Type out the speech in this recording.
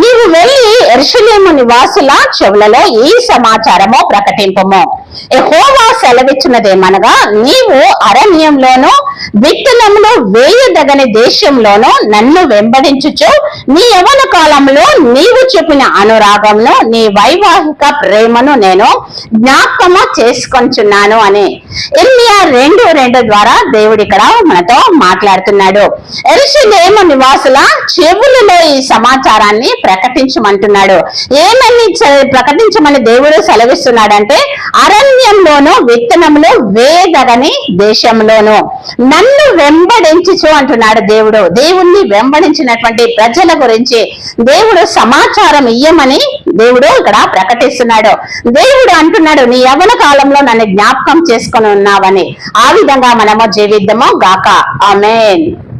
నీవు వెళ్ళి ఎర్షలేము నివాసుల చెవులలో ఈ సమాచారము ప్రకటింపము. ఎహోవా సెలవిచ్చినదేమనగా నీవు అరణ్యంలోను విత్తనములు వేయదగని దేశంలోను నన్ను వెంబడించుచు నీ యవన కాలంలో నీవు చెప్పిన అనురాగంలో నీ వైవాహిక ప్రేమను నేను జ్ఞాపకము చేసుకొంచున్నాను అని. ఇర్మియా రెండు రెండు ద్వారా దేవుడు ఇక్కడ మనతో మాట్లాడుతున్నాడు. ఎరుషలేము నివాసుల చెవులలో ఈ సమాచారాన్ని ప్రకటించమంటున్నాడు. ఏమని ప్రకటించమని దేవుడు సెలవిస్తున్నాడంటే అరణ్యంలోను విత్తనములు వేదగని దేశంలోను. నన్ను వెంబడించు అంటున్నాడు దేవుడు. దేవుణ్ణి వెంబడించినటువంటి ప్రజల గురించి దేవుడు సమాచారం ఇయ్యమని దేవుడు ఇక్కడ ప్రకటిస్తున్నాడు. దేవుడు అంటున్నాడు నీ యవన కాలంలో నన్ను జ్ఞాపకం చేసుకొని ఉన్నావని. ఆ విధంగా మనము జీవిద్దాము గాక. ఆమెన్.